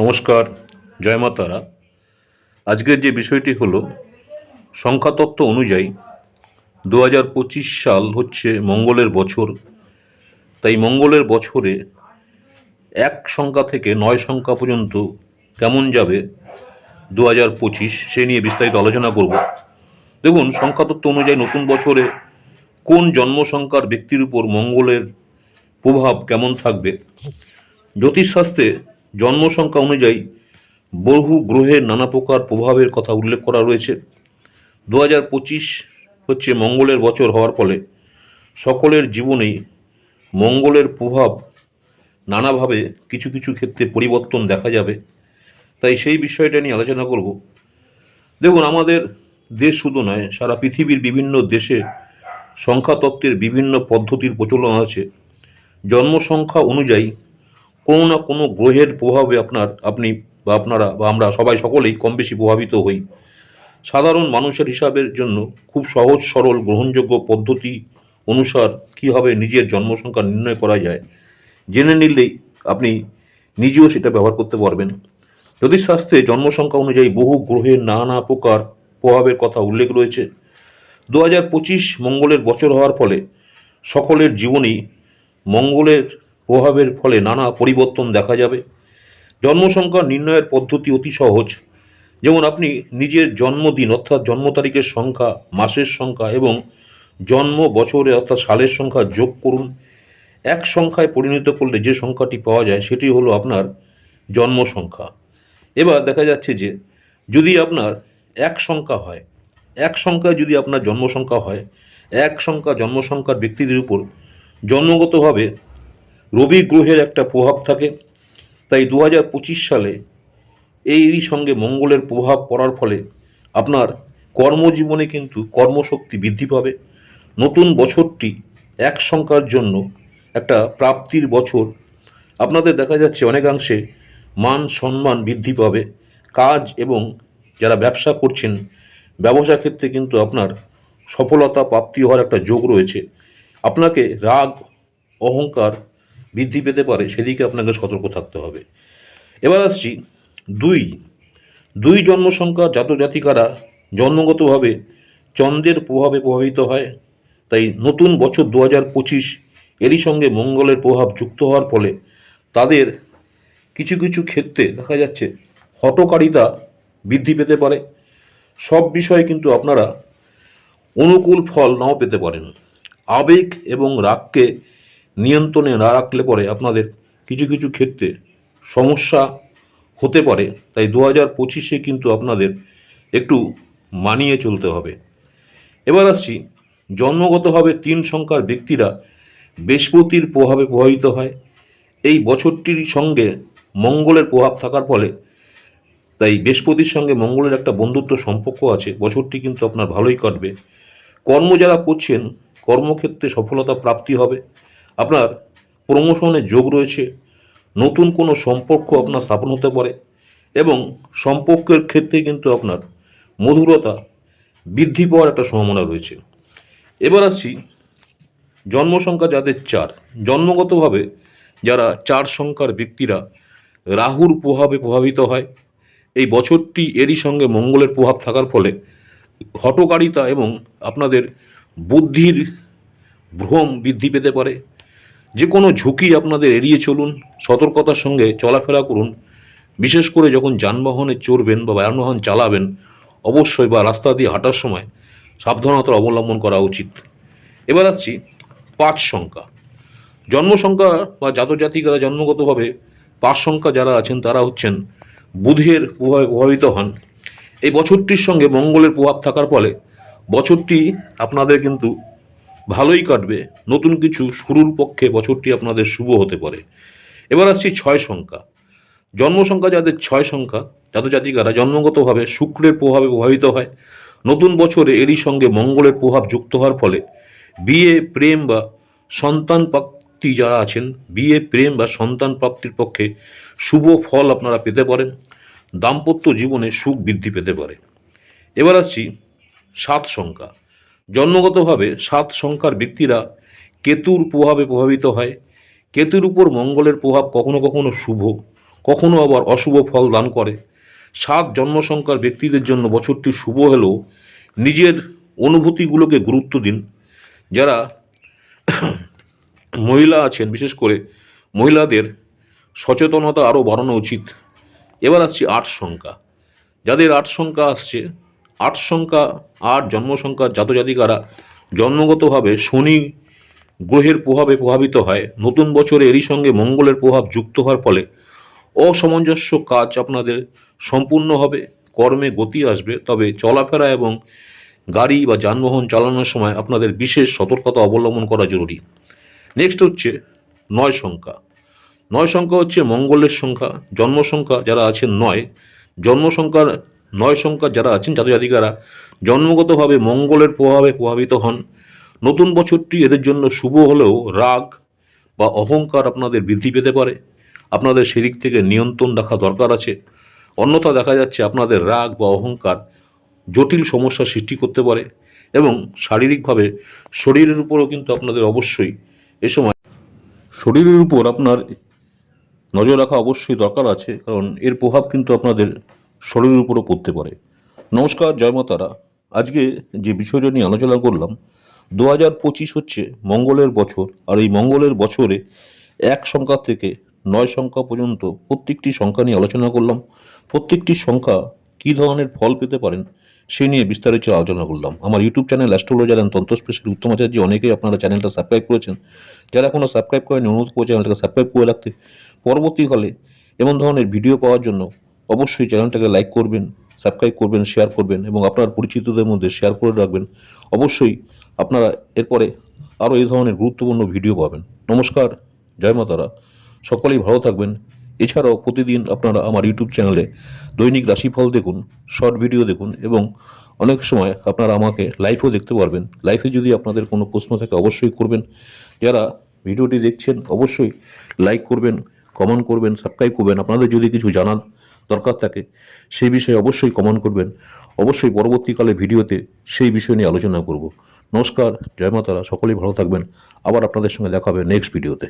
নমস্কার, জয় মা তারা। আজকের যে বিষয়টি হলো, সংখ্যাতত্ত্ব অনুযায়ী দু হাজার পঁচিশ সাল হচ্ছে মঙ্গলের বছর। তাই মঙ্গলের বছরে এক সংখ্যা থেকে নয় সংখ্যা পর্যন্ত কেমন যাবে দু হাজার পঁচিশ, সে নিয়ে বিস্তারিত আলোচনা করব। দেখুন, সংখ্যাতত্ত্ব অনুযায়ী নতুন বছরে কোন জন্ম সংখ্যার ব্যক্তির উপর মঙ্গলের প্রভাব কেমন থাকবে? জ্যোতিষশাস্ত্রে জন্ম সংখ্যা অনুযায়ী বহু গ্রহের নানা প্রকার প্রভাবের কথা উল্লেখ করা রয়েছে। দু হাজার পঁচিশ হচ্ছে মঙ্গলের বছর হওয়ার ফলে সকলের জীবনেই মঙ্গলের প্রভাব নানাভাবে কিছু কিছু ক্ষেত্রে পরিবর্তন দেখা যাবে। তাই সেই বিষয়টা নিয়ে আলোচনা করব। দেখুন, আমাদের দেশ শুধু নয়, সারা পৃথিবীর বিভিন্ন দেশে সংখ্যাতত্ত্বের বিভিন্ন পদ্ধতির প্রচলন আছে। জন্ম সংখ্যা অনুযায়ী কোনো না কোনো গ্রহের প্রভাবে আপনার, আপনি বা আপনারা বা আমরা সবাই সকলেই কম বেশি প্রভাবিত হই। সাধারণ মানুষের হিসাবের জন্য খুব সহজ সরল গ্রহণযোগ্য পদ্ধতি অনুসার কীভাবে নিজের জন্ম সংখ্যা নির্ণয় করা যায়, জেনে নিলেই আপনি নিজেও সেটা ব্যবহার করতে পারবেন। জ্যোতিষশাস্ত্রে জন্ম সংখ্যা অনুযায়ী বহু গ্রহের নানা প্রকার প্রভাবের কথা উল্লেখ রয়েছে। দু হাজার পঁচিশ মঙ্গলের বছর হওয়ার ফলে সকলের জীবনেই মঙ্গলের প্রভাবের ফলে নানা পরিবর্তন দেখা যাবে। জন্মসংখ্যা নির্ণয়ের পদ্ধতি অতি সহজ। যেমন আপনি নিজের জন্মদিন অর্থাৎ জন্ম তারিখের সংখ্যা, মাসের সংখ্যা এবং জন্ম বছরে অর্থাৎ সালের সংখ্যা যোগ করুন। এক সংখ্যায় পরিণত করলে যে সংখ্যাটি পাওয়া যায় সেটি হলো আপনার জন্ম সংখ্যা। এবার দেখা যাচ্ছে যে যদি আপনার এক সংখ্যা হয়, এক সংখ্যায় যদি আপনার জন্ম সংখ্যা হয়, এক সংখ্যা জন্ম সংখ্যার ব্যক্তিদের উপর জন্মগতভাবে রবি গ্রহের একটা প্রভাব থাকে। তাই দু পঁচিশ সালে এরই সঙ্গে মঙ্গলের প্রভাব পড়ার ফলে আপনার কর্মজীবনে কিন্তু কর্মশক্তি বৃদ্ধি পাবে। নতুন বছরটি এক সংখ্যার জন্য একটা প্রাপ্তির বছর। আপনাদের দেখা যাচ্ছে অনেকাংশে মান সম্মান বৃদ্ধি পাবে। কাজ এবং যারা ব্যবসা করছেন, ব্যবসা ক্ষেত্রে কিন্তু আপনার সফলতা, প্রাপ্তি হওয়ার একটা যোগ রয়েছে। আপনাকে রাগ, অহংকার বৃদ্ধি পেতে পারে, সেদিকে আপনাকে সতর্ক থাকতে হবে। এবার আসছি দুই। দুই জন্ম সংখ্যা জাতজাতিকারা জন্মগতভাবে চন্দ্রের প্রভাবে প্রভাবিত হয়। তাই নতুন বছর দু হাজার পঁচিশ, এরই সঙ্গে মঙ্গলের প্রভাব যুক্ত হওয়ার ফলে তাদের কিছু কিছু ক্ষেত্রে দেখা যাচ্ছে হটকারিতা বৃদ্ধি পেতে পারে। সব বিষয়ে কিন্তু আপনারা অনুকূল ফল নাও পেতে পারেন। আবেগ এবং রাগকে নিয়ন্ত্রণে না রাখলে পরে আপনাদের কিছু কিছু ক্ষেত্রে সমস্যা হতে পারে। তাই দু হাজার পঁচিশে কিন্তু আপনাদের একটু মানিয়ে চলতে হবে। এবার আসছি, জন্মগতভাবে তিন সংখ্যার ব্যক্তিরা বৃহস্পতির প্রভাবে প্রভাবিত হয়। এই বছরটির সঙ্গে মঙ্গলের প্রভাব থাকার ফলে তাই বৃহস্পতির সঙ্গে মঙ্গলের একটা বন্ধুত্ব সম্পর্ক আছে। বছরটি কিন্তু আপনার ভালোই কাটবে। কর্ম যারা করছেন, কর্মক্ষেত্রে সফলতা প্রাপ্তি হবে। আপনার প্রমোশনের যোগ রয়েছে, নতুন কোনো সম্পর্ক আপনার স্থাপন হতে পারে এবং সম্পর্কের ক্ষেত্রে কিন্তু আপনার মধুরতা বৃদ্ধি পাওয়ার একটা সম্ভাবনা রয়েছে। এবার আসছি জন্ম সংখ্যা যাদের চার, জন্মগতভাবে যারা চার সংখ্যার ব্যক্তিরা রাহুর প্রভাবে প্রভাবিত হয়, এই বছরটি এরই সঙ্গে মঙ্গলের প্রভাব থাকার ফলে হটকারিতা এবং আপনাদের বুদ্ধির ভ্রম বৃদ্ধি পেতে পারে যে কোনো ঝুঁকি আপনাদের এড়িয়ে চলুন, সতর্কতার সঙ্গে চলাফেরা করুন। বিশেষ করে যখন যানবাহনে চড়বেন বা যানবাহন চালাবেন, অবশ্যই বা রাস্তা দিয়ে হাঁটার সময় সাবধানতা অবলম্বন করা উচিত। এবার আসছি পাঁচ সংখ্যা। জন্ম সংখ্যা বা জাতজাতিকারা জন্মগতভাবে পাঁচ সংখ্যা যারা আছেন, তারা হচ্ছেন বুধের প্রভাবে প্রভাবিত হন। এই বছরটির সঙ্গে মঙ্গলের প্রভাব থাকার ফলে বছরটি আপনাদের কিন্তু ভালোই কাটবে। নতুন কিছু শুরুর পক্ষে বছরটি আপনাদের শুভ হতে পারে। এবার আসছি ছয় সংখ্যা। জন্ম সংখ্যা যাদের ছয় সংখ্যা জাতজাতিকারা জন্মগতভাবে শুক্রের প্রভাবে প্রভাবিত হয়। নতুন বছরে এরই সঙ্গে মঙ্গলের প্রভাব যুক্ত হওয়ার ফলে বিয়ে, প্রেম বা সন্তান প্রাপ্তি যারা আছেন, বিয়ে, প্রেম বা সন্তান প্রাপ্তির পক্ষে শুভ ফল আপনারা পেতে পারেন। দাম্পত্য জীবনে সুখ বৃদ্ধি পেতে পারে। এবার আসছি সাত সংখ্যা। জন্মগতভাবে সাত সংখ্যার ব্যক্তিরা কেতুর প্রভাবে প্রভাবিত হয়। কেতুর উপর মঙ্গলের প্রভাব কখনো কখনো শুভ, কখনো আবার অশুভ ফল দান করে। সাত জন্মসংখ্যার ব্যক্তিদের জন্য বছরটি শুভ হলেও নিজের অনুভূতিগুলোকে গুরুত্ব দিন। যারা মহিলা আছেন, বিশেষ করে মহিলাদের সচেতনতা আরও বাড়ানো উচিত। এবার আসছি আট সংখ্যা। যাদের আট সংখ্যা আসছে আট সংখ্যা, আট জন্ম সংখ্যার জাতজাতিকারা জন্মগতভাবে শনি গ্রহের প্রভাবে প্রভাবিত হয়। নতুন বছরে এরই সঙ্গে মঙ্গলের প্রভাব যুক্ত হওয়ার ফলে অসামঞ্জস্য কাজ আপনাদের সম্পূর্ণ হবে, কর্মে গতি আসবে। তবে চলাফেরা এবং গাড়ি বা যানবাহন চালানোর সময় আপনাদের বিশেষ সতর্কতা অবলম্বন করা জরুরি। নেক্সট হচ্ছে নয় সংখ্যা। নয় সংখ্যা হচ্ছে মঙ্গলের সংখ্যা। জন্ম সংখ্যা যারা আছেন নয়, জন্ম সংখ্যার নয় সংখ্যা যারা আছেন, জাতজাতিকারা, জন্মগতভাবে মঙ্গলের প্রভাবে প্রভাবিত হন। নতুন বছরটি এদের জন্য শুভ হলেও রাগ বা অহংকার আপনাদের বৃদ্ধি পেতে পারে। আপনাদের সেদিক থেকে নিয়ন্ত্রণ রাখা দরকার আছে। অন্যথা দেখা যাচ্ছে আপনাদের রাগ বা অহংকার জটিল সমস্যা সৃষ্টি করতে পারে এবং শারীরিকভাবে শরীরের উপরও কিন্তু আপনাদের অবশ্যই এ সময় শরীরের উপর আপনার নজর রাখা অবশ্যই দরকার আছে, কারণ এর প্রভাব কিন্তু আপনাদের শরীরের উপরও পড়তে পারে। নমস্কার, জয় মাতারা। আজকে যে বিষয়টা নিয়ে আলোচনা করলাম দু হাজার পঁচিশ হচ্ছে মঙ্গলের বছর, আর এই মঙ্গলের বছরে এক সংখ্যা থেকে নয় সংখ্যা পর্যন্ত প্রত্যেকটি সংখ্যা নিয়ে আলোচনা করলাম। প্রত্যেকটি সংখ্যা কী ধরনের ফল পেতে পারেন সেই নিয়ে বিস্তারিত আলোচনা করলাম। আমার ইউটিউব চ্যানেল অ্যাস্ট্রোলজার অ্যান্ড তন্ত্রস্পেশাল উত্তম আচার্য অনেকেই আপনারা চ্যানেলটা সাবস্ক্রাইব করেছেন। যারা এখনও সাবস্ক্রাইব করেন অনুরোধ করে চ্যানেলটাকে সাবস্ক্রাইব করে রাখতে। পরবর্তীকালে এমন ধরনের ভিডিও পাওয়ার জন্য অবশ্যই চ্যানেলটাকে লাইক করবেন, সাবস্ক্রাইব করবেন, শেয়ার করবেন এবং আপনার পরিচিতদের মধ্যে শেয়ার করে রাখবেন। অবশ্যই আপনারা এরপরে আরও এই ধরনের গুরুত্বপূর্ণ ভিডিও পাবেন। নমস্কার, জয় মাতারা সকলেই ভালো থাকবেন। এছাড়াও প্রতিদিন আপনারা আমার ইউটিউব চ্যানেলে দৈনিক রাশিফল দেখুন, শর্ট ভিডিও দেখুন এবং অনেক সময় আপনারা আমাকে লাইভও দেখতে পারবেন। লাইভে যদি আপনাদের কোনো প্রশ্ন থাকে অবশ্যই করবেন। যারা ভিডিওটি দেখছেন অবশ্যই লাইক করবেন, কমেন্ট করবেন, সাবস্ক্রাইব করবেন। আপনাদের যদি কিছু জানার দরকার থাকে, সেই বিষয়ে অবশ্যই কমেন্ট করবেন। অবশ্যই পরবর্তীকালে ভিডিওতে সেই বিষয় নিয়ে আলোচনা করব। নমস্কার, জয় মাতারা, সকলেই ভালো থাকবেন। আবার আপনাদের সঙ্গে দেখা হবে নেক্সট ভিডিওতে